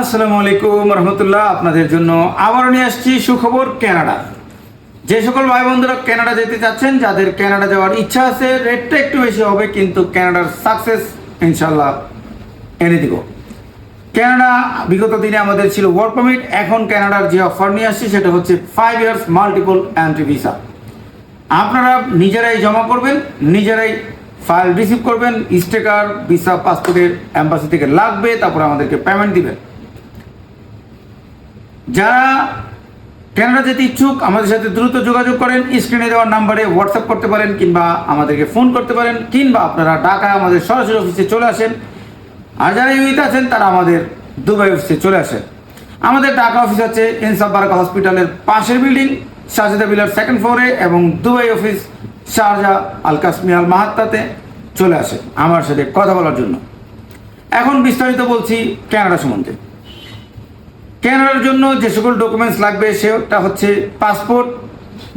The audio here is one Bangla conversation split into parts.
আসসালামু আলাইকুম রহমতুল্লাহ আপনাদের জন্য আবারও নিয়ে আসছি সুখবর কানাডা যে সকল ভাই বন্ধুরা কানাডা যেতে চাচ্ছেন, যাদের কানাডা যাওয়ার ইচ্ছা আছে রেটটা একটু বেশি হবে, কিন্তু কানাডার সাকসেস ইনশাল্লাহ এনে দিব। কানাডা বিগত দিনে আমাদের ছিল ওয়ার্ক পারমিট এখন কানাডার যে অফার নিয়ে আসছি, সেটা হচ্ছে five years multiple entry visa আপনারা নিজেরাই জমা করবেন, নিজেরাই ফাইল রিসিভ করবেন, স্টেকার ভিসা পাসপোর্টের অ্যাম্বাসি থেকে লাগবে, তারপর আমাদেরকে পেমেন্ট দিবেন। যারা কানাডা যেতে ইচ্ছুক, আমাদের সাথে দ্রুত যোগাযোগ করেন। স্ক্রিনে দেওয়ার নাম্বারে হোয়াটসঅ্যাপ করতে পারেন কিংবা আমাদেরকে ফোন করতে পারেন, কিংবা আপনারা ঢাকা আমাদের সরাসরি অফিসে চলে আসেন। আর যারা ইউইতে আছেন, তারা আমাদের দুবাই অফিসে চলে আসেন। আমাদের ঢাকা অফিস হচ্ছে ইনসাফ বারাকা হসপিটালের পাশের বিল্ডিং শাহজাদা বিলার সেকেন্ড ফ্লোরে এবং দুবাই অফিস শারজা আল কাশ্মীর মাহাত্তাতে চলে আসে আমার সাথে কথা বলার জন্য। এখন বিস্তারিত বলছি কানাডা সম্বন্ধে। কেনার জন্য যে সকল ডকুমেন্টস লাগবে, সেটা হচ্ছে পাসপোর্ট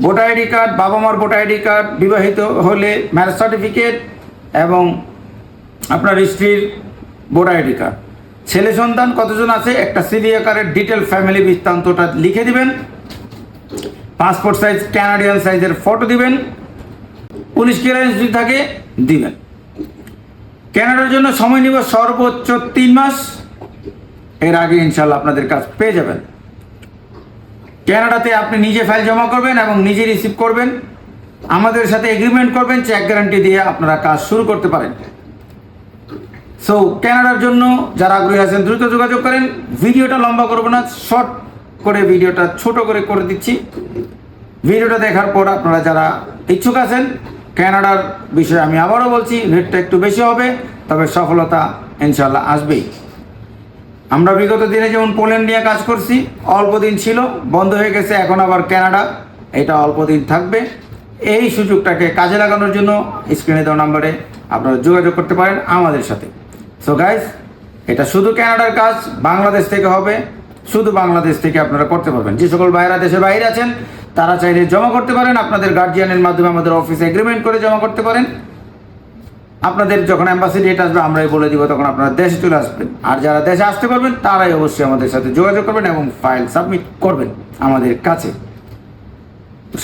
ভোটার আইডি কার্ড বাবা মার ভোটার আইডি কার্ড বিবাহিত হলে ম্যারেজ সার্টিফিকেট এবং আপনার স্ত্রীর ভোটার আইডি কার্ড ছেলে সন্তান কতজন আছে? একটা সিডি আকারের ডিটেল ফ্যামিলি বৃত্তান্তটা লিখে দিবেন। পাসপোর্ট সাইজ ক্যানাডিয়ান সাইজের ফটো দিবেন। পুলিশ ক্লিয়ারেন্স যদি থাকে, দিবেন। ক্যানাডার জন্য সময় নিব সর্বোচ্চ তিন মাস। এর আগে ইনশাল্লাহ আপনাদের কাজ পেয়ে যাবেন। কানাডাতে আপনি নিজে ফাইল জমা করবেন এবং নিজে রিসিভ করবেন। আমাদের সাথে এগ্রিমেন্ট করবেন চেক গ্যারান্টি দিয়ে আপনারা কাজ শুরু করতে পারেন। সো ক্যানাডার জন্য যারা আগ্রহী আছেন, দ্রুত যোগাযোগ করেন। ভিডিওটা লম্বা করব না শর্ট করে ভিডিওটা ছোট করে করে দিচ্ছি। ভিডিওটা দেখার পর আপনারা যারা ইচ্ছুক আছেন কানাডার বিষয়ে আমি আবারও বলছি রেটটা একটু বেশি হবে, তবে সফলতা ইনশাল্লাহ আসবেই। আমরা বিগত দিনে যেমন পোল্যান্ড নিয়ে কাজ করছি, অল্প দিন ছিল, বন্ধ হয়ে গেছে, এখন আবার কানাডা। এটা অল্প দিন থাকবে। এই সুযোগটাকে কাজে লাগানোর জন্য স্ক্রিনে দেওয়া নাম্বারে আপনারা যোগাযোগ করতে পারেন আমাদের সাথে। সো গাইজ এটা শুধু কানাডার কাজ, বাংলাদেশ থেকে হবে। শুধু বাংলাদেশ থেকে আপনারা করতে পারবেন। যে সকল বাইরা দেশের বাইরে আছেন, তারা চাইলে জমা করতে পারেন। আপনাদের গার্জিয়ানের মাধ্যমে আমাদের অফিসে এগ্রিমেন্ট করে জমা করতে পারেন। আপনাদের যখন অ্যাম্বাসি ডেট আসবে, আমরাই বলে দিব, তখন আপনারা দেশে চলে আসবেন। আর যারা দেশে আসতে পারবেন, তারাই অবশ্যই আমাদের সাথে যোগাযোগ করবেন এবং ফাইল সাবমিট করবেন আমাদের কাছে।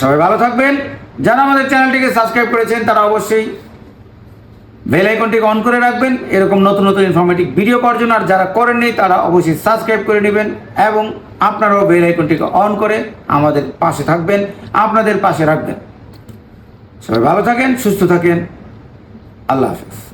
সবাই ভালো থাকবেন। যারা আমাদের চ্যানেলটিকে সাবস্ক্রাইব করেছেন, তারা অবশ্যই বেল আইকনটিকে অন করে রাখবেন। এরকম নতুন নতুন ইনফরমেটিভ ভিডিও পাওয়ার জন্য, আর যারা করেননি, তারা অবশ্যই সাবস্ক্রাইব করে নেবেন এবং আপনারাও বেল আইকনটিকে অন করে আমাদের পাশে থাকবেন, আপনাদের পাশে রাখবেন। সবাই ভালো থাকেন, সুস্থ থাকেন। আল্লাহ হাফিজ।